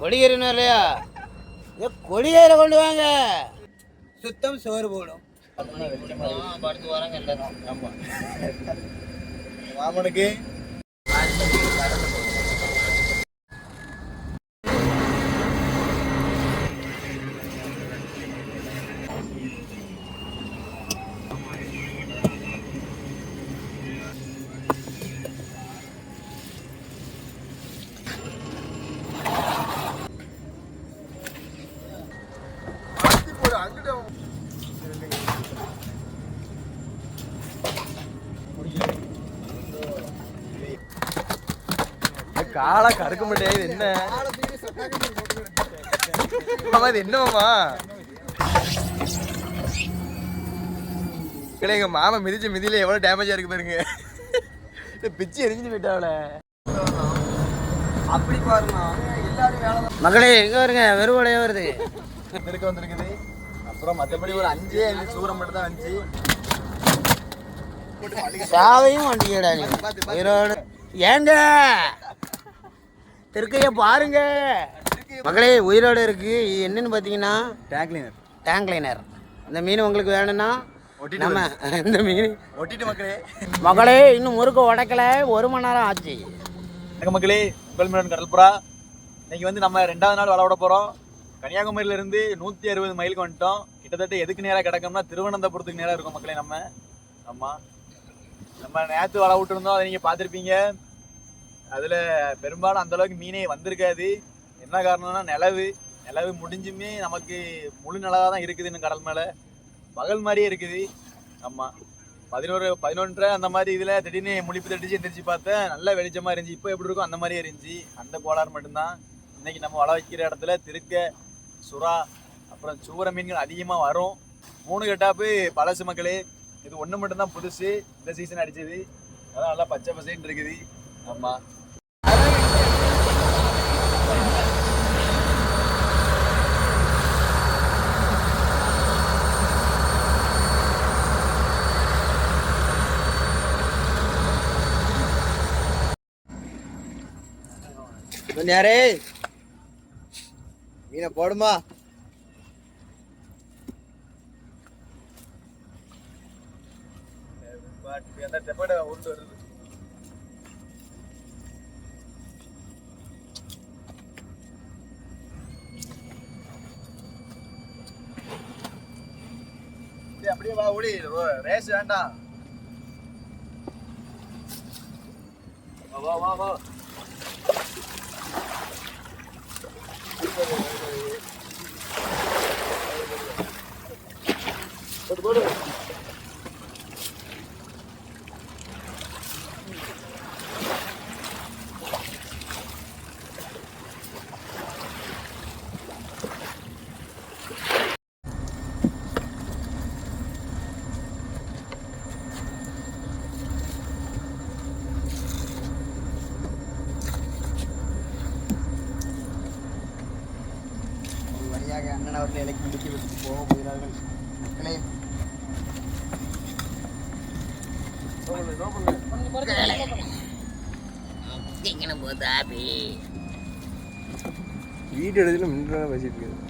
கொடிகறின்னு இல்லையா ஏ கொடிகயிறை கொண்டு வாங்க. சுத்தம் சோறு போடும். மாமனுக்கு காலை கறக்க முடியாது என்ன? மாமா இது என்ன மாமா இல்லை எங்க மாமா மிதிச்ச மிதியில எவ்வளவு டேமேஜா இருக்கு பாருங்க. பிச்சு எரிஞ்சுட்டு போயிட்டாவல அப்படி பாருங்க எல்லாரும் வேலை மகளே எங்க வருங்க வெறுவடையே வருது. இருக்க வந்திருக்குது. அப்புறம் மற்றபடி ஒரு அஞ்சே அஞ்சு சூரம் மட்டும் தான் வந்துச்சு. சாவையும் வண்டியடா நீ உயிரோடு ஏங்க! திருக்கைய பாருங்க. மகளே உயிரோடு இருக்கு. இது என்னன்னு பார்த்தீங்கன்னா டேங்க் கிளீனர் டேங்க் லைனர் இந்த மீன் உங்களுக்கு வேணும்னா நம்ம இந்த மீன் ஒட்டிட்டு மக்களே மகளே இன்னும் முறுக்கு உடைக்கல. ஒரு மணி நேரம் ஆச்சு. வணக்கம் மக்களே மீனன் கடல்புறா. இன்னைக்கு வந்து நம்ம ரெண்டாவது நாள் வள விட போகிறோம் கன்னியாகுமரியில இருந்து நூற்றி அறுபது மைலுக்கு வந்துட்டோம். கிட்டத்தட்ட எதுக்கு நேராக கிடக்கோம்னா திருவனந்தபுரத்துக்கு நேராக இருக்கும் மக்களே நம்ம. ஆமாம் நம்ம நேற்று வள விட்டுருந்தோம். அதை நீங்கள் பார்த்துருப்பீங்க. அதில் பெரும்பாலும் அந்தளவுக்கு மீனே வந்திருக்காது. என்ன காரணம்னா நிலவு. நிலவு முடிஞ்சுமே நமக்கு முழு நிலவாக தான் இருக்குது இன்னும் கடல் மேலே. பகல் மாதிரியே இருக்குது. ஆமாம் பதினோரு பதினொன்றரை அந்த மாதிரி இதில் திடீர்னு முழிப்பு தட்டிச்சு எந்திரிச்சு பார்த்தேன். நல்ல வெளிச்சமாக இருந்துச்சு. இப்போ எப்படி இருக்கும் அந்த மாதிரியே இருந்துச்சு. அந்த கோளாறு மட்டும்தான். இன்னைக்கு நம்ம வள வைக்கிற இடத்துல திருக்க சுறா அப்புறம் சூர மீன்கள் அதிகமாக வரும். மூணு கட்டாப்பு பழசு மக்களே. இது ஒன்று மட்டும்தான் புதுசு. இந்த சீசன் அடித்தது அதான் நல்லா பச்சை பசேன்னு இருக்குது. ஆமாம் யாரே மீனை போடுமா? அப்படியே வா ஓடி. ரேஸ் வேண்டாம். வா வா வா வா போடு போடு ஒரு வழியாக அண்ணன் அவர்கள் இலக்கி முடித்து விட்டு போக போகிறார்கள் மக்களே வீட்டு இடத்துல மின்றாக பேசிட்டு இருக்குது.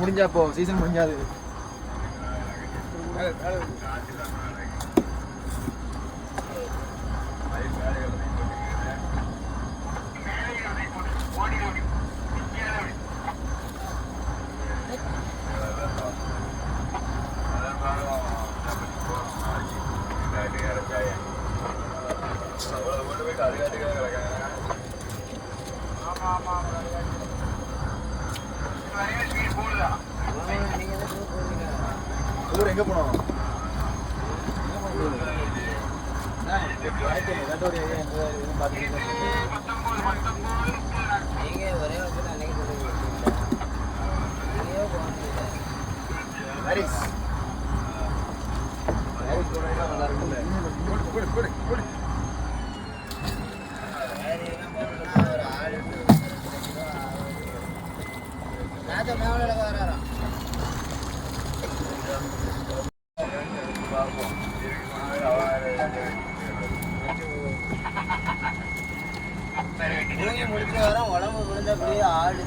புரியா முடிஞ்சா போ சீசன் முடிஞ்சாது. ஊர் எங்க போனோம்? நீங்க ஒரே நீங்க கூட நல்லா இருக்குல்ல ராஜா வராராம் தூங்கி முடிச்சு வரோம் உடம்பு விழுந்தபடியே ஆடு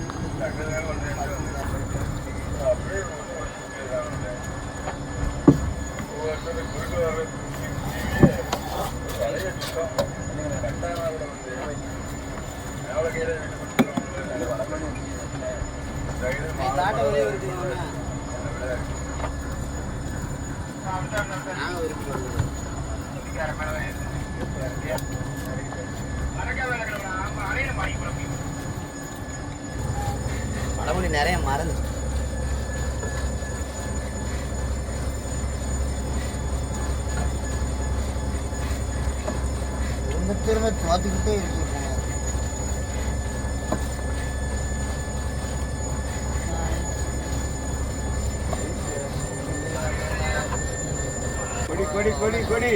காட்ட வெளியே இருக்குங்க நாங்கள் விருப்பம் பழமொழி நிறைய மறந்து. திரும்ப திரும்ப தோத்துக்கிட்டே இருக்கீங்க கொடி கொடி கொடி கொடி.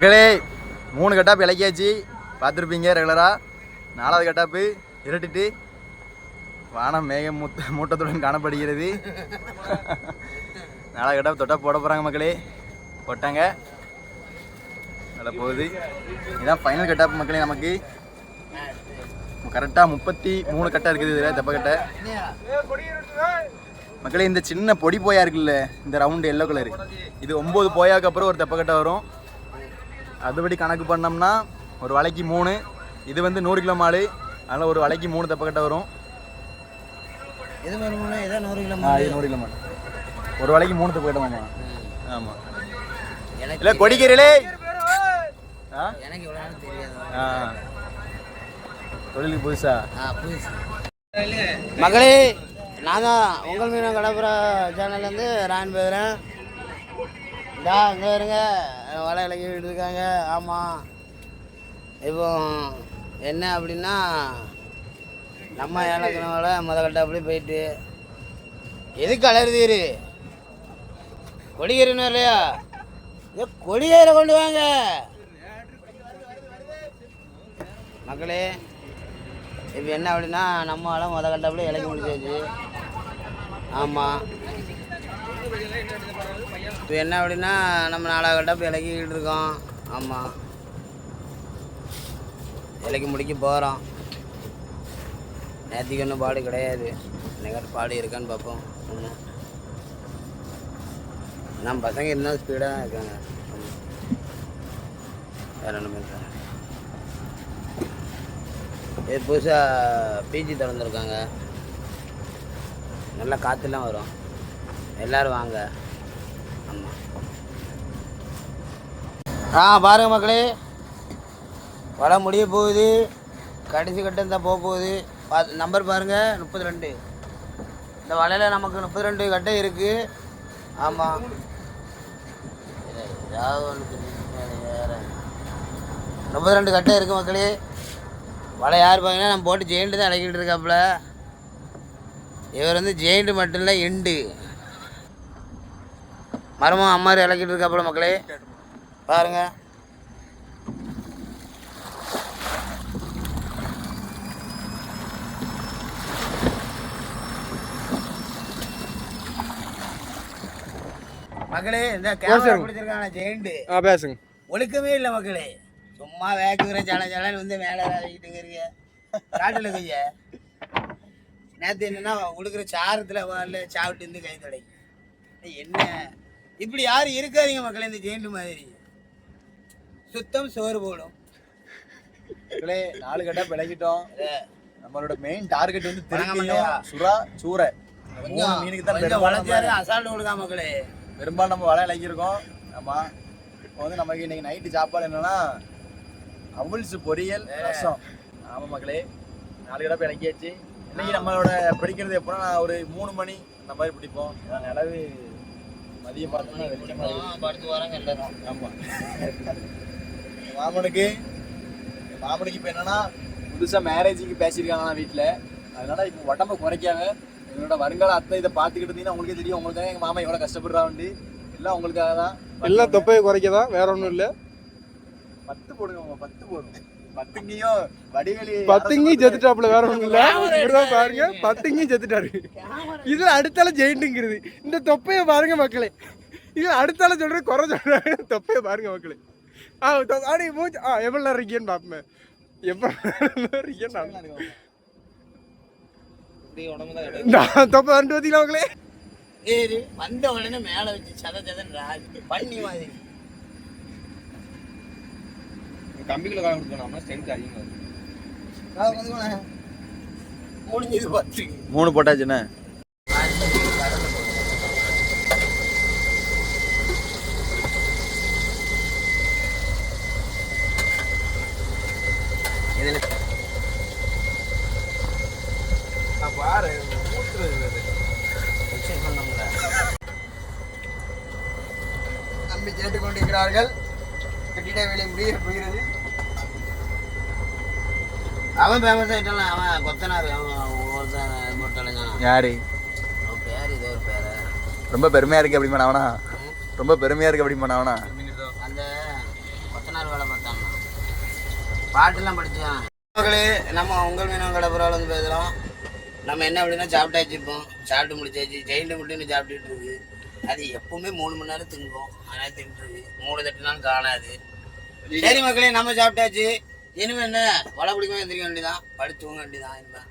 மக்களே மூணு கட்டாப்பு இலக்கியாச்சு. பார்த்துருப்பீங்க ரெகுலராக நாலாவது கட்டாப்பு இருட்டுட்டு வானம் மேகம் மூத்த மூட்டத்துடன் காணப்படுகிறது. நாலாவது கட்டாப்பு தொட்டா போட போகிறாங்க மக்களே. போட்டாங்க நல்லா போகுது. இதுதான் ஃபைனல் கட்டாப்பு மக்களே நமக்கு. கரெக்டாக முப்பத்தி மூணு கட்டை இருக்குது இதில் தெப்ப கட்டை. மக்களே இந்த சின்ன பொடி போயா இருக்குல்ல இந்த ரவுண்டு எல்லோ கலர் இது ஒம்பது போயாக்கு அப்புறம் ஒரு தெப்பக்கட்டை வரும். அதுபடி கணக்கு பண்ணோம்னா ஒரு வலைக்கு மூணு. இது வந்து நூறு கிலோ மாடு. அதனால் ஒரு வலைக்கு மூணு தெப்பக்கட்டை வரும். எது வருமானா ஏதோ நூறு கிலோ இது நூறு கிலோ மாடு. ஒரு வலைக்கு மூணு தெப்பக்கட்டை மாமா ஆமாம் எனக்கு இல்லை கொடிக்கிறீங்களே ஆ? எனக்கு இவ்வளோ நாள் தெரியாது. ஆ. தொழிலுக்கு புதுசா? ஆ புதுசு. மகளே நான் தான் உங்கள் மீன கடப்புறா சேனல்லேருந்து ராயன் பேசுகிறேன் இந்தா இங்கே இருங்க. வலை இலக்கி இருக்காங்க ஆமாம் இப்போ என்ன அப்படின்னா நம்ம ஏலக்கிணவலை முத அப்படி போயிட்டு எதுக்கு அலறுதீரு? கொடிகேறணும் இல்லையா? ஏ கொடிகேற கொண்டு வாங்க. மக்களே இப்போ என்ன அப்படின்னா நம்ம ஆளும் முத கட்டப்படி இலக்கி முடிச்சாச்சு ஆமாம் இப்போ என்ன அப்படின்னா நம்ம நாலாவது கட்டப்பு இலக்கிக்கிட்டு இருக்கோம். ஆமாம் இலக்கி முடிக்க போகிறோம் நேற்றுக்கு ஒன்றும் பாடு கிடையாது. இன்னைக்கு பாடு இருக்கான்னு பார்ப்போம். ஒன்று நம்ம பசங்க இன்னும் ஸ்பீடாக தான் இருக்காங்க. வேறு ஒன்றுமே இது புதுசாக பிஜி திறந்துருக்காங்க. நல்லா காற்றுலாம் வரும். எல்லோரும் வாங்க ஆமாம் ஆ பாருங்க மக்களே. வலை முடிய போகுது. கடைசி கட்டம் தான் போக போகுது. பார்த்து நம்பர் பாருங்கள் முப்பத்தி ரெண்டு இந்த வலையில் நமக்கு முப்பத்தி ரெண்டு கட்டை இருக்குது ஆமாம் ஏதாவது ஒன்று வேறு. முப்பத்தி ரெண்டு கட்டை இருக்குது மக்களே. வலை யார் பார்த்தீங்கன்னா நம்ம போட்டு ஜெயிண்ட்டு தான் இறக்கிட்டு இருக்காப்புல. இவர் வந்து ஜெயிண்ட்டு மட்டும் இல்லை எண்டு. மரமும் அம்மாரி இழக்கிட்டு இருக்காப்புல மக்களே. பாருங்க. மகளே இந்த கேமரா பிடிச்சிருக்கான ஜெயண்ட். ஆ பேசுங்க. ஒழுக்கமே இல்லை மக்களே. சும்மா வேக்குற ஜல ஜலன்னு வந்து மேல வேலைக்கிட்டு இருக்கு காட்டில் கையா நேற்று என்னன்னா உழுக்கிற சாரத்தில் வரல சாப்பிட்டு இருந்து கை தொடங்கி. என்ன? இப்படி யாரும் இருக்காதீங்க மக்களே இந்த ஜெயிண்ட் மாதிரி. சுத்தம் சோறு போடும். நாலு கட்டா விளக்கிட்டோம் நம்மளோட மெயின் டார்கெட் வந்து ஐயா. சுறா கொஞ்சம் மூணு மீனுக்கு தான் பெரும்பாலும் அசால்ட் கொடுக்கா மக்களே. பெரும்பாலும் நம்ம வலை இலக்கியிருக்கோம் ஆமா. இப்போ வந்து நமக்கு இன்னைக்கு நைட்டு சாப்பாடு என்னன்னா அவுல்ஸ் பொரியல் ரசம். ஆமா மக்களே. நாலு கடை இலக்கியாச்சு இன்னைக்கு நம்மளோட பிடிக்கிறது எப்போனா ஒரு மூணு மணி அந்த மாதிரி பிடிப்போம். நிலவு மதியம் பார்த்தோம்னா வெளிச்சமா இருக்கு. வராங்க எல்லாரும் ஆமா மாமனுக்கு மாமனுக்கு இப்போ என்னன்னா புதுசாக மேரேஜுக்கு பேசியிருக்காங்க வீட்டில் அதனால இப்போ உடம்ப குறைக்காம என்னோட வருங்கால அத்தை இதை பார்த்துக்கிட்டு இருந்தீங்கன்னா உங்களுக்கே தெரியும். உங்களுக்காக எங்கள் மாமா எவ்வளோ கஷ்டப்படுறாண்டு எல்லாம் உங்களுக்காக தான். எல்லாம் தொப்பையை குறைக்கதான் வேற ஒன்றும் இல்லை. பத்து போடுங்க பத்து போடுங்க. பத்துங்கேயும் வடிவேலி பத்துங்கி செத்துட்டாப்புல வேற ஒன்றும் இல்லை. இப்படிதான் பாருங்க பத்துங்கி செத்துட்டாரு. இதுல அடுத்தால ஜெயிண்ட்டுங்கிறது இந்த தொப்பையை பாருங்க மக்களே. இதுல அடுத்தால சொல்ற குறை சொல்றாரு. தொப்பையை பாருங்க மக்களே. ஆ ஆடி மூச்சு ஆ எவ்வளோ நேரம் இருக்கேன்னு பார்ப்பேன் எவ்வளோ நேரம் இருக்கேன்னு நான் தொப்பை வந்துட்டு பார்த்தீங்களா ஏறு வந்த உடனே மேல வச்சு சத சதன் ராஜ் பண்ணி மாதிரி. கம்பிக்குள்ள காலம் கொடுக்கணும் ஸ்ட்ரென்த் அதிகமாக முடிஞ்சது பத்து மூணு போட்டாச்சுண்ணே. கேட்டுக்கொண்டிருக்கிறார்கள் கட்டிட வேலை முடிய போகிறது. அவன் ஃபேமஸ் ஆயிட்டான்? அவன் கொத்தனார் அவன் ஒருத்தன் போட்டாலும் யாரு? அவன் பேர் இதோ ஒரு பேரு. ரொம்ப பெருமையா இருக்கு அப்படி பண்ணவனா ரொம்ப பெருமையா இருக்கு அப்படி பண்ணவனா அந்த கொத்தனார் வேலை பார்த்தான்? பாட்டெல்லாம் படித்தான் மக்களே நம்ம உங்கள் மீனவன் கடப்புறால் வந்து பேசுகிறோம் நம்ம என்ன அப்படின்னா சாப்பிட்டாச்சு இப்போ. சாப்பிட்டு முடிச்சாச்சு. ஜெயிண்ட் மட்டும் சாப்பிட்டுட்டு இருக்கு. அது எப்பவுமே மூணு மணி நேரம் அதனால தின்ட்டு இருக்கு மூணு தட்டுனாலும் காணாது. சரி மக்களே நம்ம சாப்பிட்டாச்சு. இனிமே என்ன? வலை பிடிக்காம எந்திரிக்க வேண்டியதான் படுத்து தூங்க வேண்டியதான் இனிமே.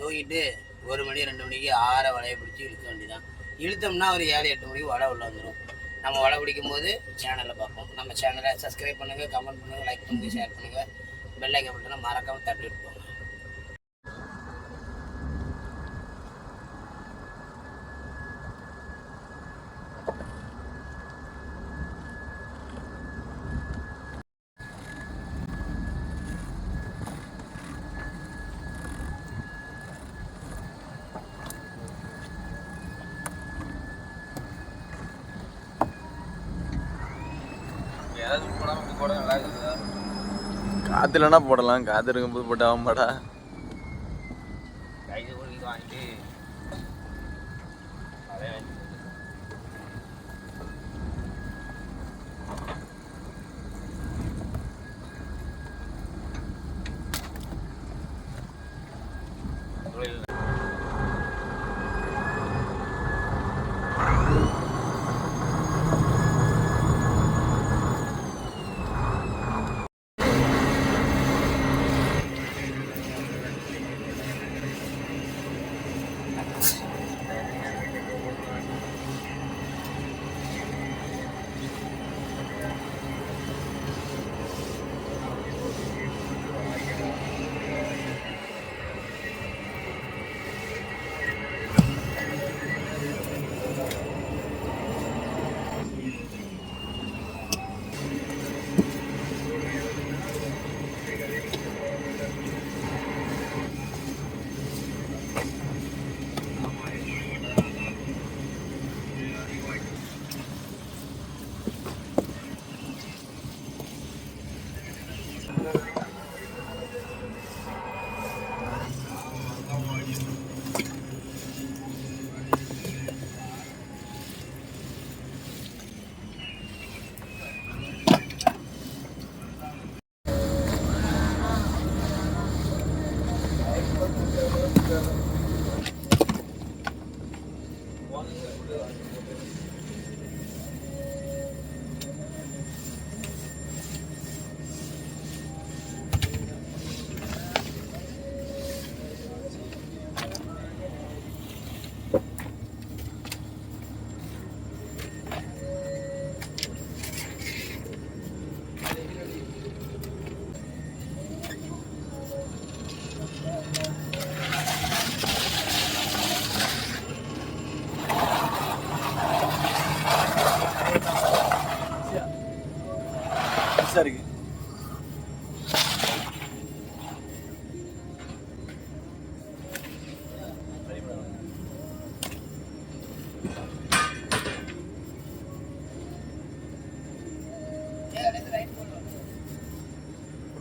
தூங்கிட்டு ஒரு மணி ரெண்டு மணிக்கு ஆற வலையை பிடிச்சி இழுக்க வேண்டியதான் இழுத்தோம்னா ஒரு ஏழு எட்டு மணிக்கு வலை உள்ள வந்துடும் நம்ம வலை பிடிக்கும் போது சேனலில் பார்ப்போம். நம்ம சேனலை சப்ஸ்கிரைப் பண்ணுங்கள் கமெண்ட் பண்ணுங்கள் லைக் பண்ணுங்கள் ஷேர் பண்ணுங்கள் பெல் ஐக்கன் பட்டனை மறக்காமல் தட்டி விட்டு போங்க ஏதாவது போடாமல் போட நல்லா இருக்குதா காத்து இல்லைன்னா போடலாம் காத்து இருக்கும்போது போட்டு ஆகும்பாடா கைது வாங்கிட்டு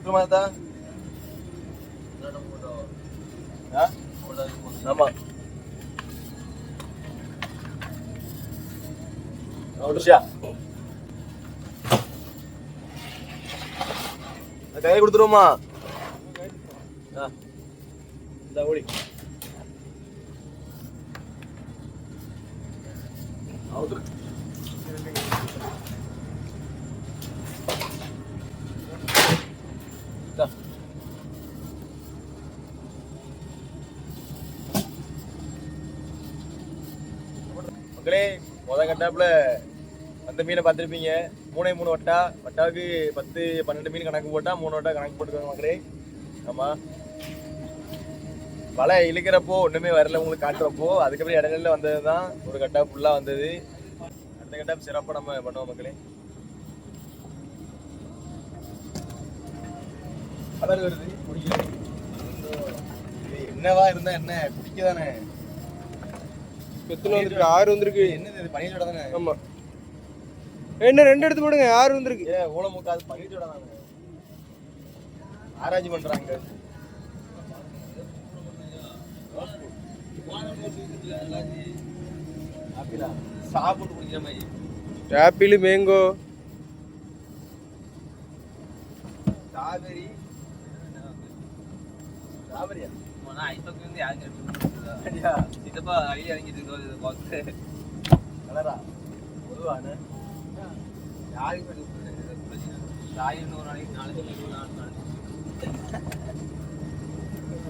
கொடுத்துருமா தாத்தா? ஆ? ஆமா விட்டுச்சா கையை கொடுத்துருவோமா ஆ இந்த ஓடி அவுத்துரு இந்தா. மக்களே முத கட்டாப்புல அந்த மீனை பார்த்துருப்பீங்க. மூணே மூணு வட்டா. வட்டாவுக்கு பத்து பன்னெண்டு மீன் கணக்கு போட்டால் மூணு வட்டா கணக்கு போட்டுக்கோங்க மக்களே. ஆமாம் வலை இழுக்கிறப்போ ஒன்றுமே வரல உங்களுக்கு காட்டுறப்போ. அதுக்கப்புறம் இடையில வந்தது தான் ஒரு கட்டா ஃபுல்லாக வந்தது. அடுத்த கட்டா சிறப்பாக நம்ம பண்ணுவோம் மக்களே. கலர் வருது என்னவா இருந்தா என்ன? குடிக்க தானே எத்தனை வந்திருக்கு? ஆறு வந்திருக்கு. என்னது இது பனியோட தானே? ஆமா. என்ன ரெண்டு எடுத்து போடுங்க. ஆறு வந்திருக்கு. ஏ ஊனமுக்காது பனியோட தானே? ஆராய்ச்சி பண்றாங்க. சாப்பிட்டு குடிக்கிற மாதிரி. Apple mango. ஸ்ட்ராபெரி. ஸ்ட்ராபெரியா? அப்படியா கலரா? பொதுவான.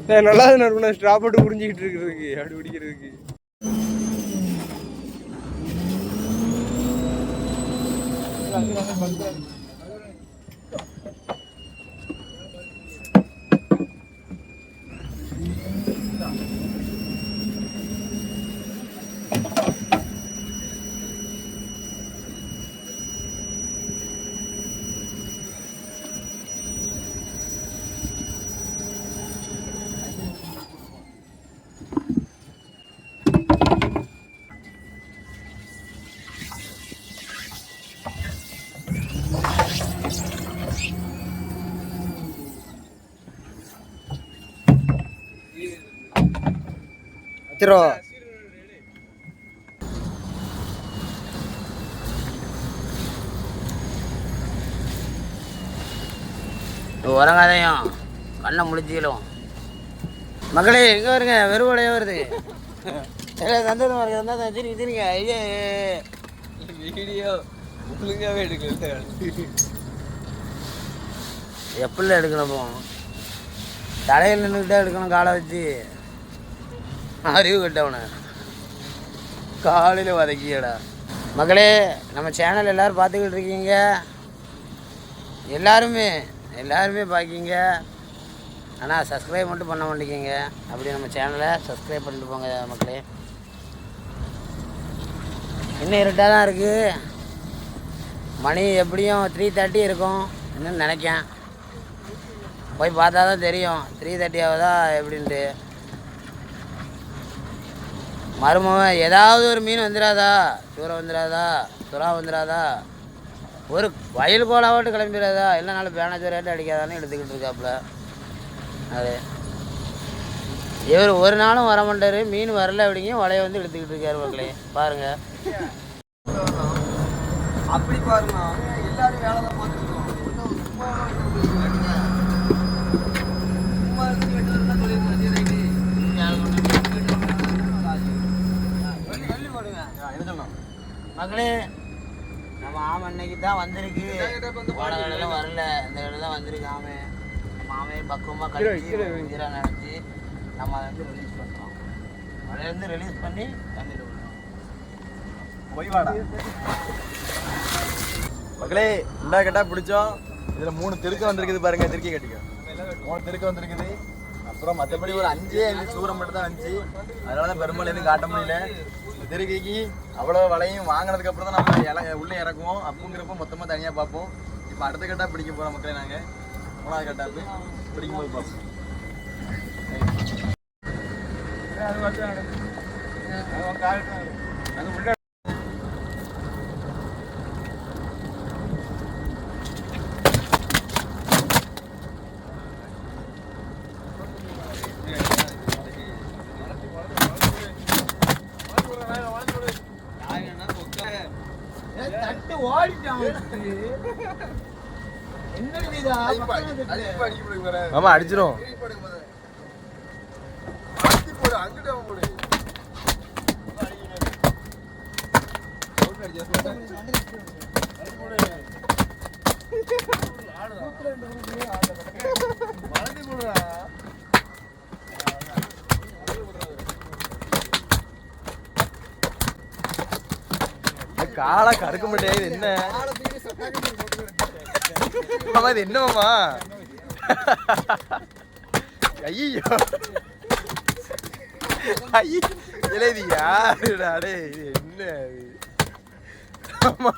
ஏய், நல்லா தான் இருக்கணும் ஸ்ட்ரா போட்டு புரிஞ்சுக்கிட்டு இருக்கிறதுக்கு அப்படி பிடிக்கிறதுக்கு. வச்சிரோ உறங்காதையும். கண்ணை முழிச்சிக்கலும் மக்களே எங்கே வருங்க வெறுவடையே வருது. ஏலே, சந்தோஷமா இருக்கு சந்தோஷம். திரும்பி திருங்க. ஐயே. வீடியோ ஒழுங்காவே எடுக்கல. எப்படி எடுக்கணும் தலையில் நின்றுக்கிட்டே எடுக்கணும் காலை வச்சு. அறிவு கட்டவன காலையில் வதக்கியடா. மக்களே நம்ம சேனல் எல்லோரும் பார்த்துக்கிட்டு இருக்கீங்க. எல்லாருமே எல்லாருமே பார்க்கிங்க. ஆனால் சப்ஸ்கிரைப் மட்டும் பண்ண மாட்டேங்கிங்க அப்படி நம்ம சேனலை சப்ஸ்கிரைப் பண்ணிட்டு போங்க மக்களே இன்னும் இருட்டாக தான் இருக்குது மணி எப்படியும் த்ரீ தேர்ட்டி இருக்கும் இன்னும் நினைக்கேன். போய் பார்த்தா தான் தெரியும். த்ரீ தேர்ட்டி ஆகுதா எப்படின்ட்டு. மருமகன் ஏதாவது ஒரு மீன் வந்துடாதா சூறை வந்துடாதா சுறா வந்துடாதா ஒரு வயல் கோலாவட்டு கிளம்பிடாதா இல்லைனாலும் பேனச்சோராட்டு அடிக்காதான்னு எடுத்துக்கிட்டு இருக்காப்புல. அது. இவர் ஒரு நாளும் வர மாட்டார். மீன் வரல அப்படிங்க வலையை வந்து எடுத்துக்கிட்டு இருக்காரு மக்களே. பாருங்க. அப்படி பாருங்க. எல்லாரும் வேலை தான் பார்த்துருக்கோம் சும்மா சும்மா இருந்து வெட்டுறதுன்னு தான் சொல்லியிருக்கோம் ரைட்டு என்ன சொல்லலாம் மகளே நம்ம ஆமை இன்னைக்கு தான் வந்திருக்கு. கடையில் வரல. இந்த கடையில் தான் வந்திருக்கு ஆமை நம்ம ஆமையை பக்குவமாக கழிச்சு உயிராக நினச்சி நம்ம அதை வந்து ரிலீஸ் பண்ணுறோம் அதிலேருந்து ரிலீஸ் பண்ணி தண்ணியில் விடுறோம் போய் வாடா. மக்களே ரெண்டா கட்டா பிடிச்சோம். இதுல மூணு தெருக்கு வந்திருக்குது பாருங்க. திருக்கி கட்டிக்கோ. மூணு தெருக்கு வந்திருக்குது. அப்புறம் மற்றபடி ஒரு அஞ்சே அஞ்சு சூரம் மட்டும் தான் வந்துச்சு அதனால தான் பெரும்பாலும் எதுவும் காட்ட முடியல. திருக்கைக்கு அவ்வளோ வலையும் வாங்கினதுக்கு அப்புறம் தான் நம்ம இல உள்ளே இறக்குவோம். அப்புங்கிறப்ப மொத்தமாக தனியாக பார்ப்போம். இப்போ அடுத்த கட்டாக பிடிக்க போகிறோம் மக்களே நாங்கள் மூணாவது கட்டாப்பு பிடிக்கும் போது பார்ப்போம் தட்டு ஆமா அடிச்சிரும். காலா கறக்க மாட்டே இது என்ன மாமா இது என்ன மாமா? ஐயோ ஐயோ இல்ல இது யாருடா டேய் இது என்ன? ஆமா.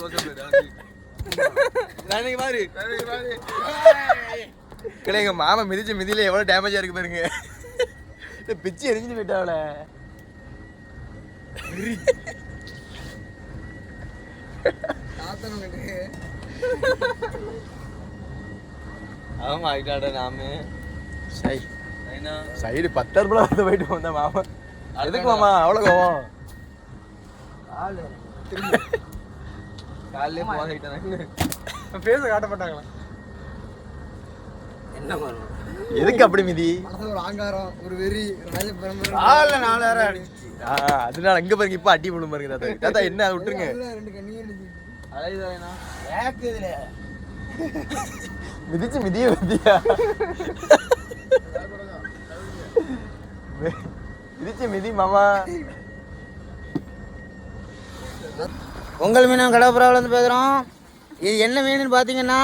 தோசை நாளைக்கு பாரு. கிளை எங்க மாமா மிதிச்ச மிதியில எவ்வளவு டேமேஜா இருக்கு பாருங்க. பிச்சு எரிஞ்சு போயிட்டாவல ஆமா ஆயிட்டாடா நாம. சை. சைடு ரூபாய் வந்து போயிட்டு வந்த மாமா. எதுக்கு மாமா? அவ்வளோ கோவம். காலையிலே போகிட்டாங்க பேச காட்ட மாட்டாங்களா? என்ன எதுக்கு அப்படி மிதி? ஒரு ஆங்காரம் ஒரு வெறி நாலாயிரம் அடிச்சு. அதனால அங்க பாருங்க இப்ப அடி விழும் பாருங்க தாத்தா. தாத்தா என்ன அதை விட்டுருங்க. ரெண்டு கண்ணியே மிதிச்சு மிதிய மிதியா? மிதிச்சு மிதி மாமா. பொங்கல் மீன் கடப்புறாவிலேருந்து பேசுகிறோம் இது என்ன மீனுன்னு பார்த்தீங்கன்னா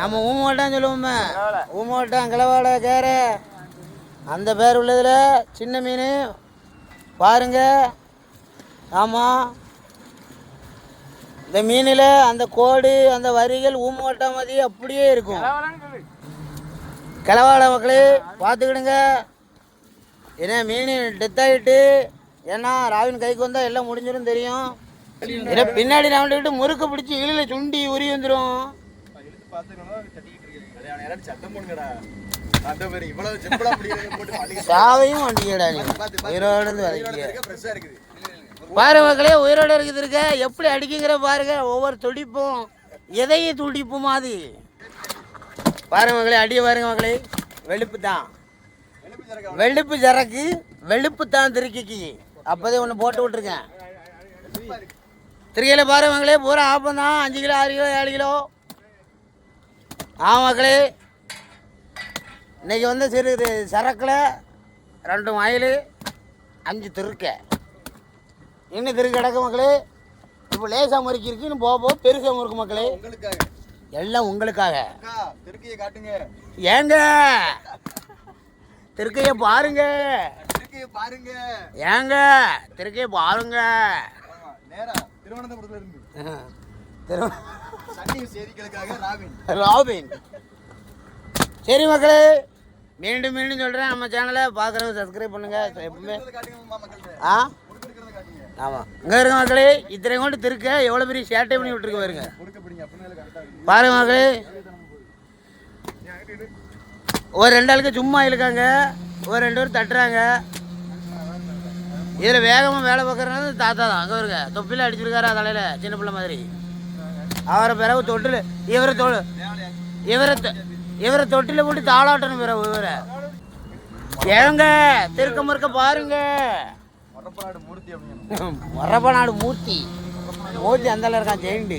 நம்ம ஊமோட்டான்னு சொல்லுவோமே. ஊமோட்டான் கிளவாடை கேரை. அந்த பேர் உள்ளதில் சின்ன மீன். பாருங்க. ஆமாம் இந்த மீனில் அந்த கோடு அந்த வரிகள் ஊமோட்டம் மாதிரி அப்படியே இருக்கும். கிளவாடை மக்களே பார்த்துக்கிடுங்க. ஏன்னா மீன் டெத் ஆகிட்டு ஏன்னா ராவின் கைக்கு வந்தால் எல்லாம் முடிஞ்சிடும் தெரியும். ஏன்னா பின்னாடி நம்மள்கிட்ட முறுக்கு பிடிச்சி இழில சுண்டி உரி வந்துடும் சாவையும் வண்டிக்கடா நீ. உயிரோடு இருந்து வதைக்க ஃப்ரெஷ்ஷா இருக்குது பாரு மக்களே உயிரோடு இருக்குது இருக்க. எப்படி அடிக்குங்கிற பாருங்க. ஒவ்வொரு துடிப்பும் எதையும் துடிப்பும் அது பாருங்க மக்களே அடிய பாருங்க மக்களே. வெளுப்பு தான். வெளுப்பு சரக்கு வெளுப்பு தான் திருக்கிக்கு. அப்போதே ஒன்று போட்டு விட்ருக்கேன் திருக்கையில் பாருங்க மக்களே பூரா ஆப்பம் தான். அஞ்சு கிலோ ஆறு கிலோ ஏழு கிலோ. ஆ மக்களே. இன்னைக்கு வந்து சிறு சரக்கில் ரெண்டு மயில் அஞ்சு திருக்கை. இன்னும் திருக்கு கிடக்கு மக்களே? இப்போ லேசாக முறுக்கி இருக்கு இன்னும் போக போக பெருசாக முறுக்கு மக்களே. எல்லாம் உங்களுக்காக. திருக்கையை காட்டுங்க. ஏங்க? திருக்கையை பாருங்க. திருக்கையை பாருங்க. ஏங்க? திருக்கையை பாருங்க. திருவனந்தபுரத்துல இருந்து. ராபின் சரி மக்களே மீண்டும் மீண்டும் சொல்கிறேன் நம்ம சேனலை பார்க்குறவங்க சப்ஸ்கிரைப் பண்ணுங்க. எப்பவுமே. ஆ? ஆமாம் இங்கே இருக்க மக்களே இத்தனை கொண்டு திருக்க எவ்வளோ பெரிய சேட்டை பண்ணி விட்டுருக்கு பாருங்க. பாருங்க மக்களே. ஒரு ரெண்டு ஆளுக்கு சும்மா இருக்காங்க. ஒரு ரெண்டு பேர் தட்டுறாங்க. இதில் வேகமாக வேலை பார்க்குறது தாத்தா தான். அங்கே இருக்க தொப்பில அடிச்சிருக்காரு தலையில் சின்ன பிள்ளை மாதிரி. அவரை பிறகு தொட்டில் இவரை தொ இவரை தொ- இவரை தொட்டில போட்டு தாளாட்டணும் பிறகு இவரை. ஏங்க திருக்க முறுக்க பாருங்க. வரப்பநாடு மூர்த்தி மூர்த்தி. அந்தால இருக்கான் ஜெயிண்டு.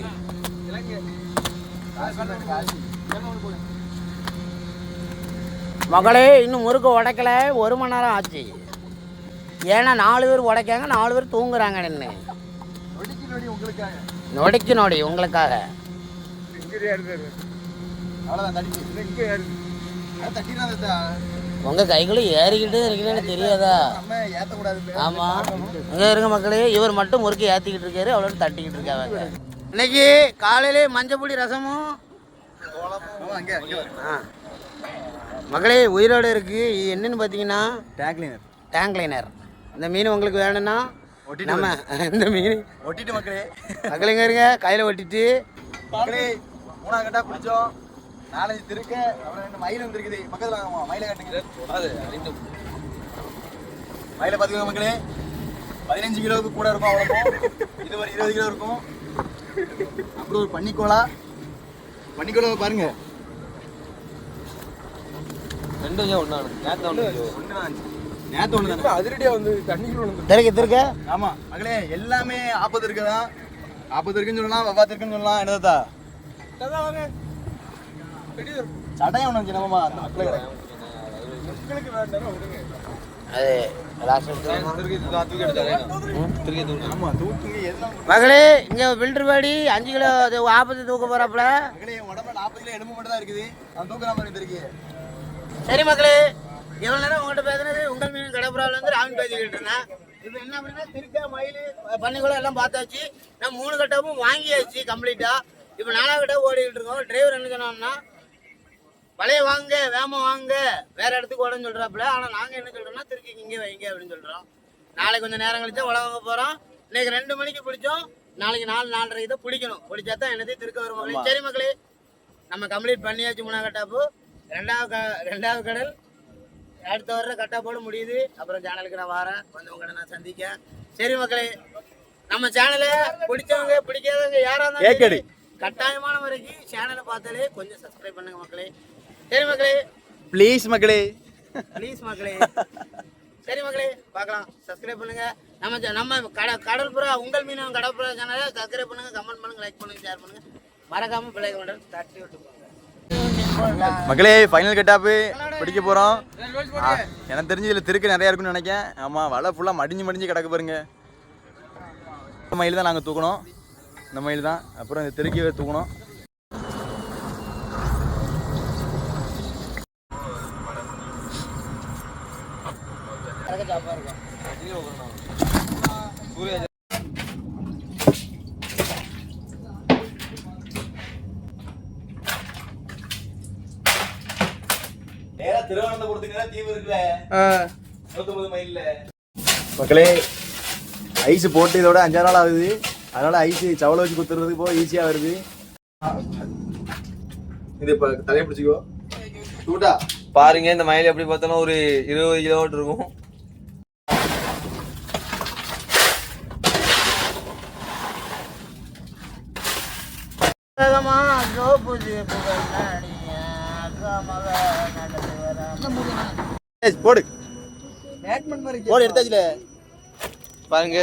மகளே இன்னும் முறுக்கு உடைக்கல. ஒரு மணி நேரம் ஆச்சு. ஏன்னா நாலு பேர் உடைக்காங்க நாலு பேர் தூங்குறாங்க நின்று. நொடிக்கு நொடி உங்களுக்காக. அவ்வளோதான் உங்கள் கைக்குள்ள ஏறிக்கிட்டே இருக்கீங்கன்னு தெரியாதா? ஆமாம் இங்கே இருக்க மக்களே இவர் மட்டும் முறுக்கு ஏற்றிக்கிட்டு இருக்காரு அவ்வளோ தட்டிக்கிட்டு இருக்காங்க இன்னைக்கு காலையிலே மஞ்சள் ரசமும் மகளே உயிரோடு இருக்குது இது என்னன்னு பார்த்தீங்கன்னா டேங்க் கிளீனர் டேங்க் லைனர் இந்த மீன் உங்களுக்கு வேணும்னா நம்ம இந்த மீன். ஒட்டிட்டு மக்களே. மக்களுங்க இருங்க. கையில் ஒட்டிட்டு. மக்களே மூணாவது கட்டா பிடிச்சோம் நாலஞ்சு திருக்க அப்புறம் ரெண்டு மயில் வந்துருக்குது பக்கத்துல வாங்கம்மா, மயிலை காட்டுங்க. அது மயிலை பார்த்துக்கோங்க மக்களே. பதினஞ்சு கிலோவுக்கு கூட இருக்கும் அவ்வளோ இது ஒரு இருபது கிலோ இருக்கும். அப்புறம் ஒரு பன்னிக்கோலா பன்னிக்கோலா பாருங்க. நேத்து ஒன்று தானே அதிரடியா வந்து தண்ணிக்குள்ள வந்து திருக்க திருக்க? ஆமா. மகளே எல்லாமே ஆப்பது இருக்குதான் ஆப்பது இருக்குன்னு சொல்லலாம் வவ்வாத்து இருக்குன்னு சொல்லலாம். என்னதா சடையம் ஒன்று எல்லாம் மகளே இங்கே பில்டர் பாடி அஞ்சு கிலோ ஆபத்து தூக்க மகளே இருக்கு சரி மக்களே இவ்வளோ நேரம் உங்கள்கிட்ட பேசுனது உங்கள் மீன் கடப்புறாவில் இருந்து ராமன் பேசிக்கிட்டு இருந்தேன். இப்போ என்ன அப்படின்னா திருக்க மயில் பன்னிக்குளம் எல்லாம் பார்த்தாச்சு. நான் மூணு கட்டமும் வாங்கியாச்சு கம்ப்ளீட்டாக இப்போ நாலாவது கட்டம் ஓடிக்கிட்டு இருக்கோம். டிரைவர் என்ன சொன்னோம்னா பழைய வாங்க வேம வாங்க வேற இடத்துக்கு ஓடன்னு சொல்றாப்புல. ஆனால் நாங்கள் என்ன சொல்றோம்னா திருக்கி இங்கே வைங்க அப்படின்னு சொல்கிறோம் நாளைக்கு கொஞ்சம் நேரம் கழிச்சா உழ வாங்க போகிறோம் இன்னைக்கு ரெண்டு மணிக்கு பிடிச்சோம். நாளைக்கு நாலு நாலரை இதை பிடிக்கணும். பிடிச்சா தான் என்னது? திருக்க வரும் மக்களே சரி மக்களே நம்ம கம்ப்ளீட் பண்ணியாச்சு மூணாவது கட்டாப்பு ரெண்டாவது க ரெண்டாவது கடல். அடுத்த வர்ற கட்டாப்போட முடியுது. அப்புறம் சேனலுக்கு நான் வரேன். வந்து உங்களை நான் சந்திக்க சரி மக்களே நம்ம சேனலை பிடிச்சவங்க பிடிக்காதவங்க யாரா. சரி, கட்டாயமான முறைக்கு சேனலை பார்த்தாலே கொஞ்சம் சப்ஸ்கிரைப் பண்ணுங்க மக்களே சரி மக்களே. ப்ளீஸ் மக்களே. ப்ளீஸ் மக்களே. சரி மக்களே பார்க்கலாம். சப்ஸ்கிரைப் பண்ணுங்க. நம்ம நம்ம கட கடல் புறா உங்கள் மீனவன் கடல் புறா சேனலை சப்ஸ்கிரைப் பண்ணுங்க கமெண்ட் பண்ணுங்க லைக் பண்ணுங்க ஷேர் பண்ணுங்க. மறக்காம பிள்ளை கொண்டு தட்டி விட்டு போங்க மக்களே ஃபைனல் கட்டாப்பு பிடிக்க போறோம். ஆ, எனக்கு தெரிஞ்சு இதுல திருக்கு நிறைய இருக்குன்னு நினைக்கிறேன். ஆமா வலை ஃபுல்லா மடிஞ்சு மடிஞ்சு கிடக்கு பாருங்க. இந்த மயில் தான் நாங்க தூக்கணும். இந்த மயில் தான் அப்புறம் இந்த திருக்கி தூக்கணும் கறக்க சாப்பா இருக்கும் நேரா திருவனந்தபுரத்துக்கு தீவு இருக்குல்ல நூத்தம்பது மைல்ல மக்களே ஐஸ் போட்டு இதோட அஞ்சாறு நாள் ஆகுது. அதனால ஐஸ் சவலை வச்சு குத்துறதுக்கு போக ஈஸியா வருது. இது இப்ப தலையை பிடிச்சிக்கோ. சூட்டா? பாருங்க இந்த மயில் எப்படி பார்த்தாலும் ஒரு இருபது கிலோமீட்டர் இருக்கும். போடு. பேட்மேன் மாதிரி போடு எடுத்தாச்சுல. பாருங்க.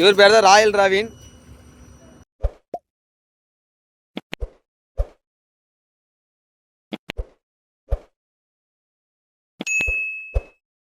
இவர் பேர் தான் ராயல் ராவின்.